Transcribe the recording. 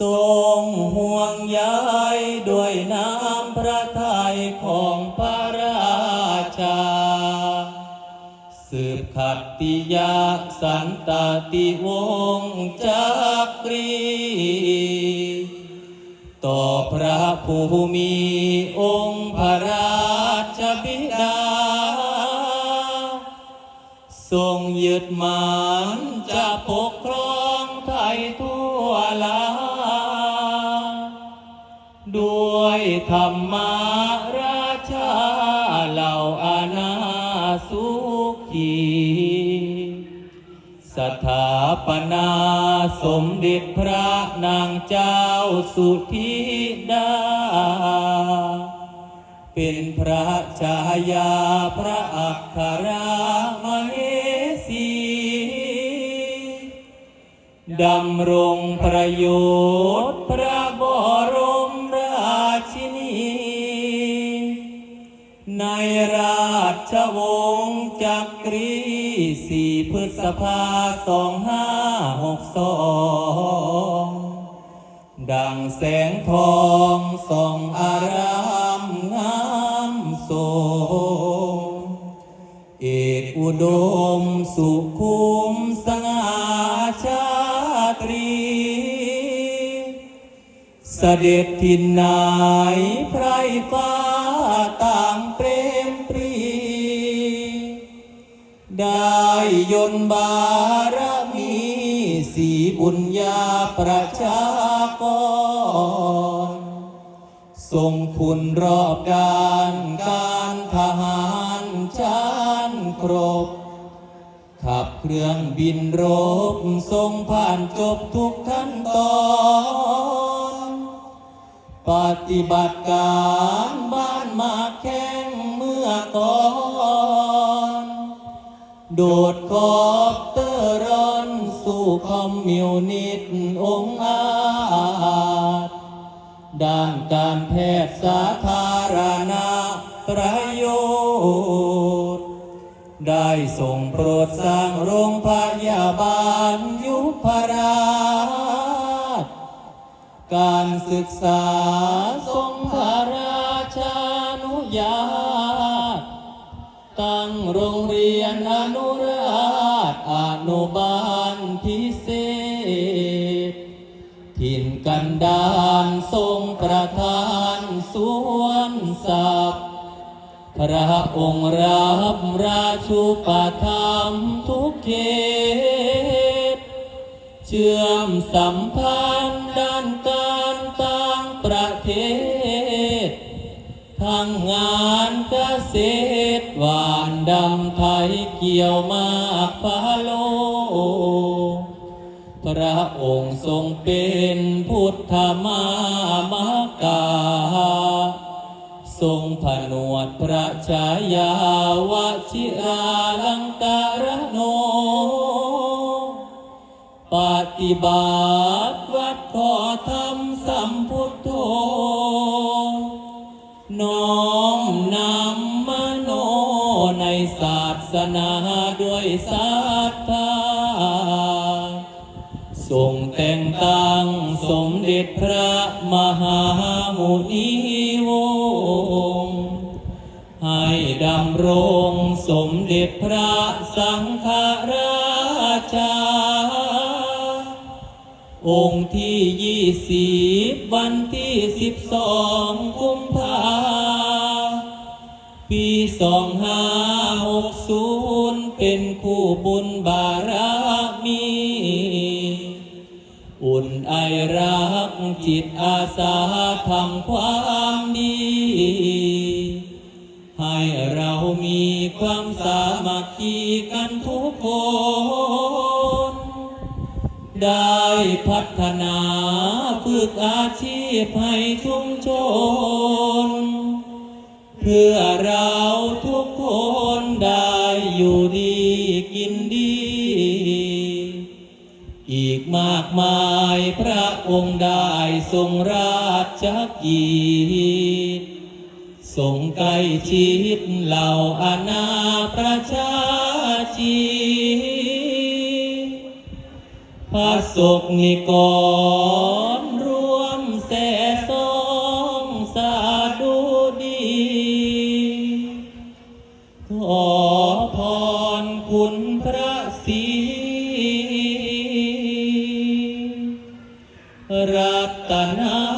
ทรงห่วงใยด้วยน้ำพระทัยของพระราชา สืบขัตติยาสันตติวงจักรีต่อพระภูมิองค์พระราชบิดา ทรงยึดมันจะปกครองไทยทั่วลา ธรรมาราชาเหล่าอาณาสุขีสถาปนาสมเด็จพระนางเจ้าสุธิดา เป็นพระชายาพระอัครมเหสีดำรงประโยชน์พระ ราชวงศ์จักรีสี่พฤษภาสองห้าหกสองดังแสงทองส่องอารามงามโสมเอกอุดมสุขุ เสด็จทินไหนไพรฟ้าต่างเปรมปรี ได้ยนบารมีสีบุญญาประชากร ทรงคุณรอบด้านการทหารชานครบ ขับเครื่องบินรบ ทรงผ่านจบทุกขั้นตอน ปฏิบัติการบ้านมาแข้งเมื่อก่อน โดดคอบเตอร์รอนสู่คอมมิวนิสต์องอาจด้านการแพทย์สาธารณะประโยชน์ ได้ส่งโปรดสร้างโรงพยาบาลยุพราช การศึกษาทรงพระราชานุญาต ตั้งโรงเรียนอนุราชอนุบาลพิเศษ ถิ่นกันดานทรงประทานสวนสับพระองค์รับราชูปถัมทุกเขต เชื่อมสัมพันธ์ด้าน หวานดำไทยเกี่ยวมากพาโล พระองค์ทรงเป็นพุทธมามากา ทรงผนวดพระชายาวชิราลังการโน ปฏิบัติวัดขอธรรมสัมพุทโธน้อ สนาด้วยศรัทธาทรงแต่งตั้งสมเด็จพระมหามุนีวงศ์ให้ดำรงสมเด็จพระสังฆราชา องค์ที่ยี่สิบวันที่สิบสองกุมภา ปีสองห้าหกศูนย์เป็นคู่บุญบารมี อุ่นไอรักจิตอาสาทำความดี ให้เรามีความสามัคคีกันทุกคน ได้พัฒนาฝึกอาชีพให้ชุมชน พื่อเราทุกคนได้อยู่ดีกินดี อีกมากมายพระองค์ได้ทรงราชกิจทรงใกล้ชิดเหล่าอาณาประชาชีพระศกนิกร รัตนา